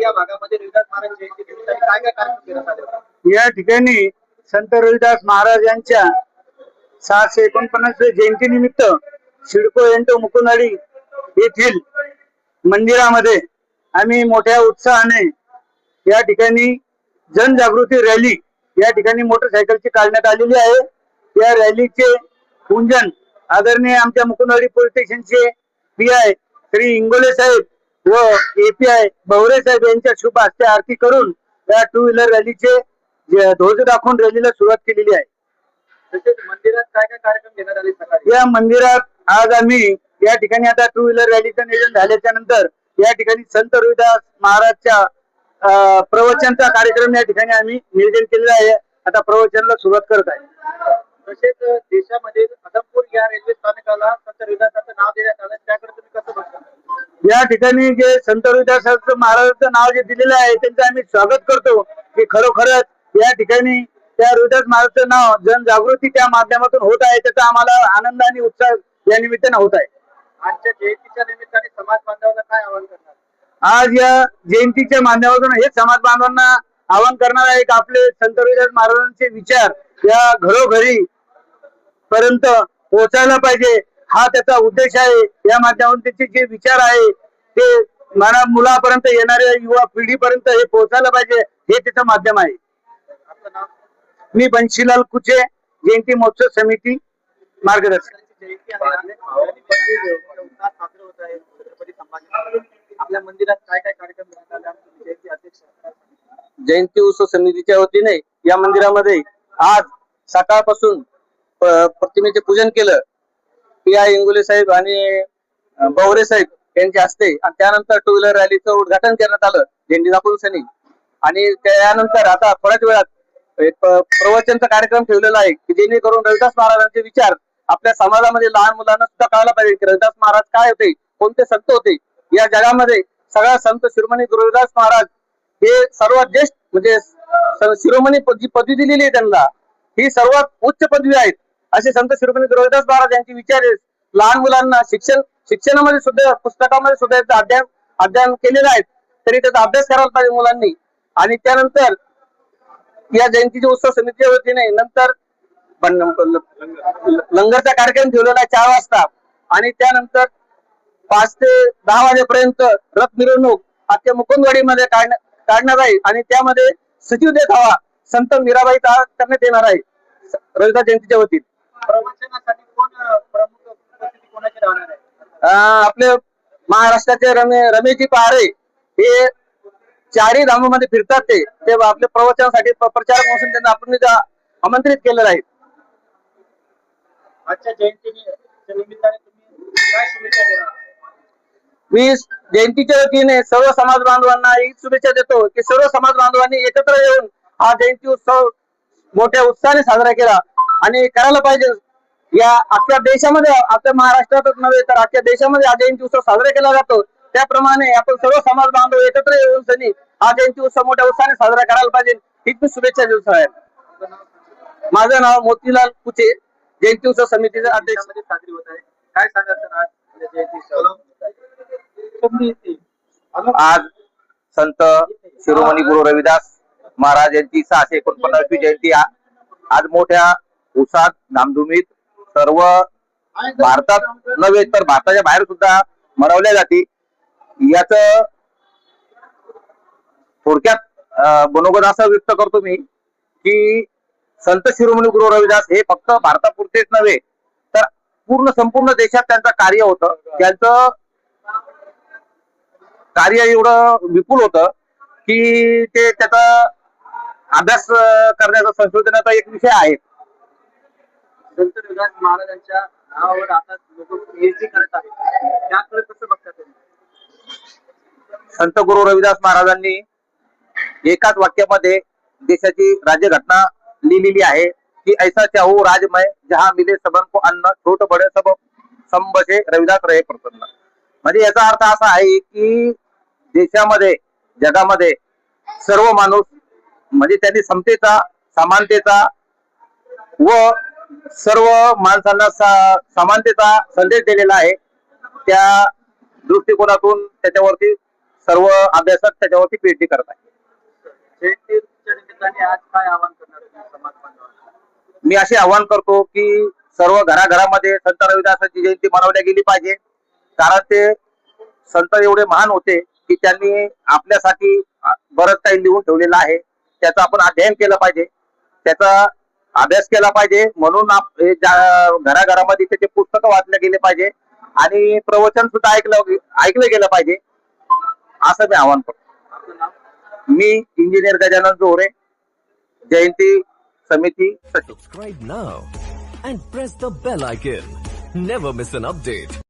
या भागामध्ये रविदास महाराज जयंती काय काय कार्यक्रम या ठिकाणी संत रविदास महाराजांच्या सहाशे एकोणपन्नास जयंती निमित्त सिडको एंटो मुकुंदवाडी येथील मंदिरामध्ये आम्ही मोठ्या उत्साहाने या ठिकाणी जनजागृती रॅली या ठिकाणी मोटरसायकलची काढण्यात आलेली आहे. या रॅलीचे पूंजन आदरणीय आमच्या मुकुंदवाडी पोलीस स्टेशनचे पी आय श्री इंगोले साहेब व एपीआय बवरे साहेब यांच्या शुभ हस्ते आरती करून या टू व्हीलर रॅलीचे ध्वज दाखवून रॅलीला सुरुवात केलेली आहे. तसेच मंदिरात काय काय कार्यक्रम घेण्यात आले सकाळी? या मंदिरात आज आम्ही या ठिकाणी आता टू व्हीलर रॅलीचं नियोजन झाल्याच्यानंतर या ठिकाणी संत रविदास महाराजच्या प्रवचनचा कार्यक्रम या ठिकाणी आम्ही नियोजन केलेला आहे. आता प्रवचनाला सुरुवात करत आहे. तसेच देशामध्ये अदमपूर या रेल्वे स्थानकाला संत रविदासाचं नाव देण्यात आलं. त्याकडे तुम्ही कसं बघता? या ठिकाणी जे संत रविदासाचं महाराजांचं नाव जे दिलेलं आहे त्यांचं आम्ही स्वागत करतो की खरोखरच या ठिकाणी त्या रविदास महाराजचं नाव जनजागृती त्या माध्यमातून होत आहे त्याचा आम्हाला आनंद आणि उत्साह या निमित्तानं होत आहे. आजच्या जयंतीच्या निमित्ताने समाज बांधवांना काय आवाहन करणार? आज या जयंतीच्या माध्यमातून हे समाज बांधवांना आवाहन करणार आहे की आपले संत रविदास महाराजांचे विचार या घरोघरी पर्यंत पोहोचायला पाहिजे. हा त्याचा उद्देश आहे. या माध्यमातून त्याचे जे विचार आहे ते मला मुलापर्यंत येणाऱ्या युवा पिढीपर्यंत हे पोहोचायला पाहिजे हे त्याचं माध्यम आहे. आपलं नाव मी बंशीलाल कुचे जयंती महोत्सव समिती मार्गदर्शक. जयंती. आपल्या मंदिरात काय काय कार्यक्रम उत्सव समितीच्या वतीने या मंदिरामध्ये आज सकाळपासून प्रतिमेचे पूजन केलं. पी आय इंगुले साहेब आणि बवरे साहेब यांच्या हस्ते आणि त्यानंतर टू व्हीलर रॅलीचं उद्घाटन करण्यात आलं झेंडी दाखवून सनी. आणि त्यानंतर आता थोड्याच वेळात एक प्रवचनचा कार्यक्रम ठेवलेला आहे की जेणेकरून रविदास महाराजांचे विचार आपल्या समाजामध्ये लहान मुलांना सुद्धा कळायला पाहिजे की रविदास महाराज काय होते कोणते संत होते. या जगामध्ये सगळा संत शिरोमणी गुरुविदास महाराज हे सर्वात ज्येष्ठ म्हणजे शिरोमणी जी पदवी दिलेली आहे त्यांना ही सर्वात उच्च पदवी आहेत. असे संत शिरोमणी गुरुदास महाराज यांचे विचार आहेत. लहान मुलांना शिक्षण शिक्षणामध्ये सुद्धा पुस्तकामध्ये सुद्धा याचा अध्ययन अध्ययन केलेलं आहे. तरी त्याचा अभ्यास करायला पाहिजे मुलांनी. आणि त्यानंतर या जयंतीच्या उत्सव समितीच्या वतीने नंतर लंगरचा कार्यक्रम ठेवलेला आहे चार वाजता. आणि त्यानंतर पाच ते दहा वाजेपर्यंत रथ मिरवणूक आजच्या मुकुंदवाडीमध्ये काढण्या- काढण्यात आहे. आणि त्यामध्ये सचिव देत हवा संत मीराबाई करण्यात येणार आहे. रविदास जयंतीच्या वतीने. प्रवचनासाठी कोण अं, प्रमुख उपस्थिती कोणाची राहणार आहे? अं, आपले महाराष्ट्राचे रमे रमेशजी पहारे हे चारही धामामध्ये फिरतात ते. ते आपल्या प्रवचनासाठी प- प्रचारक म्हणून त्यांना आपण आमंत्रित केलेलं आहे. आजच्या जयंती निमित्ताने तुम्ही काय शुभेच्छा देणार मी जयंतीच्या वतीने सर्व समाज बांधवांना ही शुभेच्छा देतो की सर्व समाज बांधवांनी एकत्र येऊन हा जयंती उत्सव मोठ्या उत्साहाने साजरा केला. आणि करायला पाहिजे. या अख्ख्या देशामध्ये आपल्या महाराष्ट्रातच नव्हे तर अख्ख्या देशामध्ये हा जयंती उत्सव साजरा केला जातो. त्याप्रमाणे आपण सर्व समाज बांधव एकत्र येऊन सनी हा जयंती उत्सव मोठ्या उत्साहाने साजरा करायला पाहिजे. हीच मी शुभेच्छा देतो सगळ्यांना. माझं नाव मोतीलाल कुचे जयंती उत्सव समितीचे अध्यक्ष. साजरी होत आहे. काय सर आज संत शिरोमणी गुरु रविदास महाराज यांची सहाशे एकोणपन्नासवी जयंती आज मोठ्या उत्साहात धामधुमीत सर्व भारतात नव्हे तर भारताच्या बाहेर सुद्धा मरवल्या जाते. याच थोडक्यात अं, असं व्यक्त करतो मी की संत शिरोमणी गुरु रविदास हे फक्त भारतापुरतेच नव्हे तर पूर्ण संपूर्ण देशात त्यांचं कार्य होतं. त्यांचं कार्य एवढं विपुल होतं की ते त्याचा अभ्यास करण्याचा संशोधनाचा एक विषय आहे. संत महाराजांच्या नावावर आता लोक पीएचडी करत आहेत. त्याकडे कसं बघतात संत गुरु रविदास महाराजांनी एकाच वाक्यामध्ये देशाची राज्यघटना लिहिलेली आहे की ऐसा चाहू राजमय जहा मिले सबन को अन्न छोट बडे सब संबसे रविदास रहे प्रसन्न. म्हणजे याचा अर्थ असा आहे की देशामध्ये जगामध्ये सर्व माणूस म्हणजे त्यांनी समतेचा समानतेचा व सर्व माणसांना समानतेचा संदेश दिलेला आहे. त्या दृष्टिकोनातून त्याच्यावरती सर्व अभ्यासक त्याच्यावरती पीएचडी करत आहे मी असे आवाहन करतो की सर्व घराघरामध्ये संत रविदासाची जयंती मनवल्या गेली पाहिजे. कारण ते संत एवढे महान होते की त्यांनी आपल्यासाठी बरंच काही लिहून ठेवलेलं आहे. त्याचं आपण अध्ययन केलं पाहिजे. त्याचा अभ्यास केला पाहिजे. म्हणून हे घराघरामध्ये त्याचे पुस्तकं वाचले गेले पाहिजे. आणि प्रवचन सुद्धा ऐकलं ऐकलं गेलं पाहिजे. असं मी आवाहन करतो. नाव? मी इंजिनियर गजानन जोहरे जयंती समिती सचिव. Now and press the bell icon. Never miss an update.